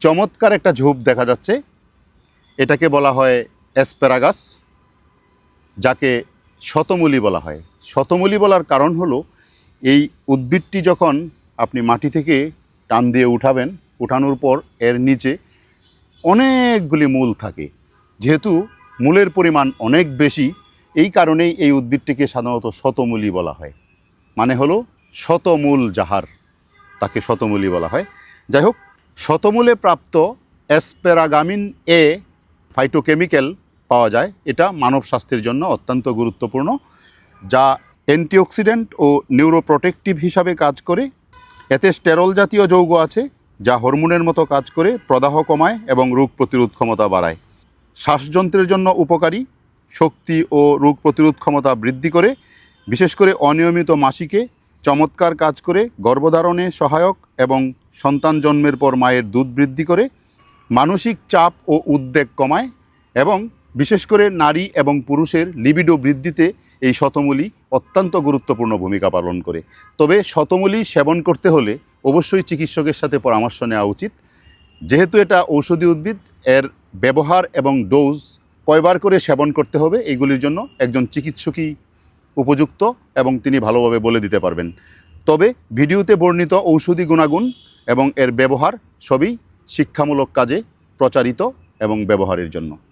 চমৎকার একটা ঝোপ দেখা যাচ্ছে। এটাকে বলা হয় অ্যাসপ্যারাগাস যাকে শতমূলি বলা হয়। শতমূলি বলার কারণ হলো, এই উদ্ভিদটি যখন আপনি মাটি থেকে টান দিয়ে উঠাবেন, উঠানোর পর এর নিচে অনেকগুলি মূল থাকে। যেহেতু মূলের পরিমাণ অনেক বেশি, এই কারণেই এই উদ্ভিদটিকে সাধারণত শতমূলি বলা হয়। মানে হলো শতমূল জাহার, তাকে শতমূলি বলা হয়। যাই হোক শতমূলে প্রাপ্ত অ্যাসপেরাগামিন এ ফাইটোকেমিক্যাল পাওয়া যায়। এটা মানব স্বাস্থ্যের জন্য অত্যন্ত গুরুত্বপূর্ণ, যা অ্যান্টিঅক্সিডেন্ট ও নিউরোপ্রোটেক্টিভ হিসাবে কাজ করে। এতে স্টেরল জাতীয় যৌগ আছে, যা হরমোনের মতো কাজ করে, প্রদাহ কমায় এবং রোগ প্রতিরোধ ক্ষমতা বাড়ায়। শ্বাসযন্ত্রের জন্য উপকারী, শক্তি ও রোগ প্রতিরোধ ক্ষমতা বৃদ্ধি করে, বিশেষ করে অনিয়মিত মাসিকে চমৎকার কাজ করে গর্ভধারণে সহায়ক এবং সন্তান জন্মের পর মায়ের দুধ বৃদ্ধি করে, মানসিক চাপ ও উদ্বেগ কমায় এবং বিশেষ করে নারী এবং পুরুষের লিবিডো বৃদ্ধিতে এই শতমূলি অত্যন্ত গুরুত্বপূর্ণ ভূমিকা পালন করে। তবে শতমূলি সেবন করতে হলে অবশ্যই চিকিৎসকের সাথে পরামর্শ নেওয়া উচিত। যেহেতু এটা ঔষধি উদ্ভিদ, এর ব্যবহার এবং ডোজ কয়বার করে সেবন করতে হবে এইগুলির জন্য একজন চিকিৎসকই উপযুক্ত এবং তিনি ভালোভাবে বলে দিতে পারবেন। তবে ভিডিওতে বর্ণিত ঔষধি গুণাগুণ এবং এর ব্যবহার সবই শিক্ষামূলক কাজে প্রচারিত এবং ব্যবহারের জন্য।